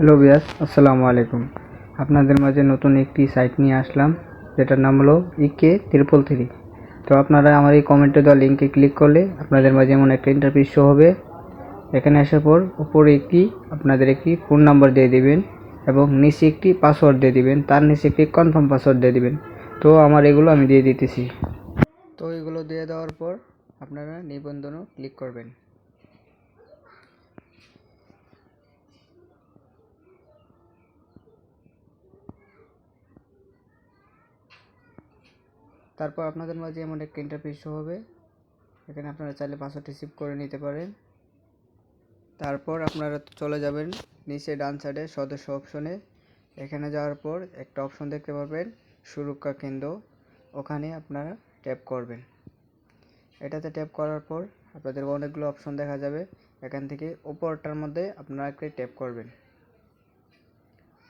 Hello বিয়াস আসসালামু আলাইকুম। আপনাদের মাঝে নতুন একটি সাইট নিয়ে আসলাম, যেটার নাম হলো ইকে ত্রিপল থ্রি। তো আপনারা আমার এই কমেন্টে দেওয়া লিঙ্কে ক্লিক করলে আপনাদের মাঝে এমন একটা ইন্টারফেস শো হবে। এখানে আসার পর উপরে একটি, আপনাদের একটি ফোন নাম্বার দিয়ে দিবেন এবং নিচে একটি পাসওয়ার্ড দিয়ে দিবেন। তার নিচে একটি কনফার্ম পাসওয়ার্ড দিয়ে দিবেন। তো আমার এগুলো আমি দিয়ে দিতেছি। তো এগুলো দিয়ে দেওয়ার পর আপনারা নিবন্ধনও ক্লিক করবেন। তারপর আপনাদের মাঝে এমন একটা ইন্টারফেস শো হবে। এখানে আপনারা চাইলে পাসওয়ার্ড রিসিভ করে নিতে পারেন। তারপর আপনারা চলে যাবেন নিচে ডান সাইডে সদস্য অপশনে এখানে যাওয়ার পর একটা অপশন দেখতে পাবেন, সুরক্ষা কেন্দ্র। ওখানে আপনারা ট্যাপ করবেন। এটাতে ট্যাপ করার পর আপনাদের অনেকগুলো অপশন দেখা যাবে। এখান থেকে উপরটার মধ্যে আপনারা একটা ট্যাপ করবেন।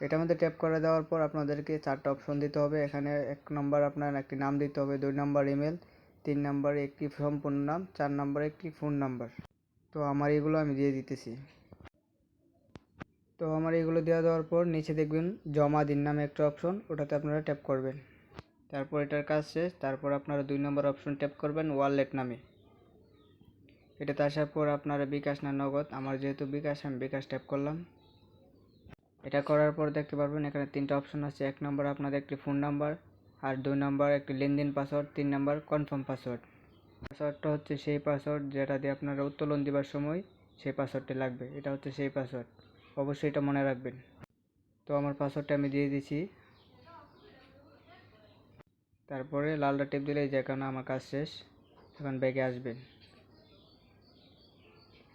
এটার মধ্যে ট্যাপ করে দেওয়ার পর আপনাদেরকে চারটা অপশন দিতে হবে। এখানে এক নম্বর আপনার একটি নাম দিতে হবে, দুই নম্বর ইমেল তিন নম্বরে একটি সম্পূর্ণ নাম, চার নম্বরে একটি ফোন নাম্বার তো আমার এগুলো আমি দিয়ে দিতেছি। তো আমার এগুলো দেওয়া দেওয়ার পর নিচে দেখবেন জমা দিন নামে একটা অপশন ওটাতে আপনারা ট্যাপ করবেন। তারপর এটার কাজ শেষ, তারপর আপনারা দুই নম্বর অপশন ট্যাপ করবেন ওয়ালেট নামে। এটাতে আসার পর আপনারা বিকাশ না নগদ, আমার যেহেতু বিকাশ, আমি বিকাশ ট্যাপ করলাম। এটা করার পর দেখতে পারবেন, এখানে তিনটা অপশন আছে। এক নম্বর আপনাদের একটি ফোন নাম্বার আর দুই নম্বর একটি লেনদেন পাসওয়ার্ড তিন নম্বর কনফার্ম পাসওয়ার্ড পাসওয়ার্ডটা হচ্ছে সেই পাসওয়ার্ড যেটা দিয়ে আপনারা উত্তোলন দেবার সময় সেই পাসওয়ার্ডটি লাগবে। এটা হচ্ছে সেই পাসওয়ার্ড অবশ্যই এটা মনে রাখবেন। তো আমার পাসওয়ার্ডটা আমি দিয়ে দিচ্ছি তারপরে লালটা টিপ দিলে যে কারণে আমার কাজ শেষ, এখন ব্যাগে আসবেন।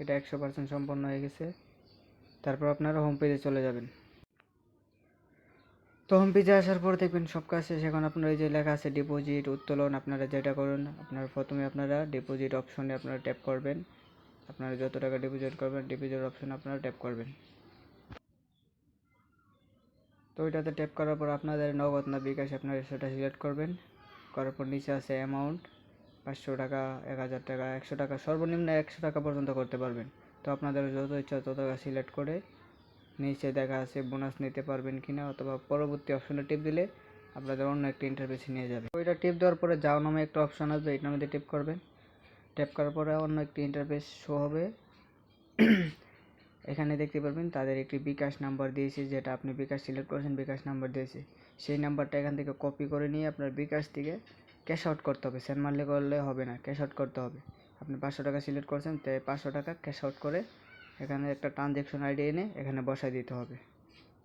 এটা একশো পার্সেন্ট সম্পন্ন হয়ে গেছে। তারপর আপনারা হোম পেজে চলে যাবেন। তো হোম পেজে আসার পর দেখবেন সব কাজ শেষ। এখন আপনার এই যে লেখা আছে ডিপোজিট উত্তোলন, আপনারা যেটা করুন, আপনার প্রথমে আপনারা ডিপোজিট অপশনে আপনারা ট্যাপ করবেন। আপনারা যত টাকা ডিপোজিট করবেন ডিপোজিট অপশনে আপনারা ট্যাপ করবেন। তো ওইটাতে ট্যাপ করার পর আপনাদের নগদ না বিকাশ আপনারা সেটা সিলেক্ট করবেন। করার পর নিচে আছে অ্যামাউন্ট পাঁচশো টাকা, এক হাজার টাকা, একশো টাকা, সর্বনিম্ন একশো টাকা পর্যন্ত করতে পারবেন। তো আপনাদের যত ইচ্ছা তত সিলেক্ট করে নিচে দেখা আছে বোনাস নিতে পারবেন কিনা অথবা পরবর্তী অপশনে টিপ দিলে আপনাদের অন্য একটা ইন্টারফেসে নিয়ে যাবে। ওইটা টিপ দেওয়ার পরে যাও নামে একটা অপশন আসবে, এটার মধ্যে টিপ করবেন। ট্যাপ করার পরে অন্য একটি ইন্টারফেস শো হবে। এখানে দেখতে পারবেন তাদের একটি বিকাশ নাম্বার দিয়েছে, যেটা আপনি বিকাশ সিলেক্ট করেছেন, বিকাশ নাম্বার দিয়েছে। সেই নাম্বারটা এখান থেকে কপি করে নিয়ে আপনার বিকাশ থেকে ক্যাশ আউট করতে হবে। সেন্ড মারলে করলে হবে না ক্যাশ আউট করতে হবে। আপনি পাঁচশো টাকা সিলেক্ট করেছেন তাই পাঁচশো টাকা ক্যাশ আউট করে এখানে একটা ট্রানজ্যাকশন আইডি এনে এখানে বসাই দিতে হবে।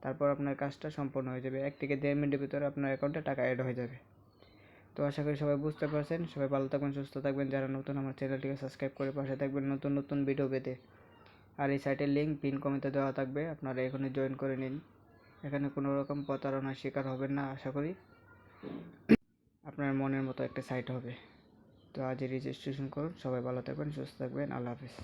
তারপর আপনার কাজটা সম্পূর্ণ হয়ে যাবে। এক থেকে দেড় মিনিটের ভিতরে আপনার অ্যাকাউন্টে টাকা অ্যাড হয়ে যাবে। তো আশা করি সবাই বুঝতে পারছেন। সবাই ভালো থাকবেন, সুস্থ থাকবেন। যারা নতুন আমার চ্যানেলটিকে সাবস্ক্রাইব করে পাশে থাকবেন, নতুন নতুন ভিডিও পেতে। আর এই সাইটের লিঙ্ক পিন কমেন্টে দেওয়া থাকবে। আপনারা এখানে জয়েন করে নিন। এখানে কোনো রকম প্রতারণার শিকার হবেন না, আশা করি। আপনার মনের মতো একটা সাইট হবে। তো আজ রেজিস্ট্রেশন করুন। সবাই ভালো থাকবেন সুস্থ থাকবেন। আল্লাহ হাফিজ।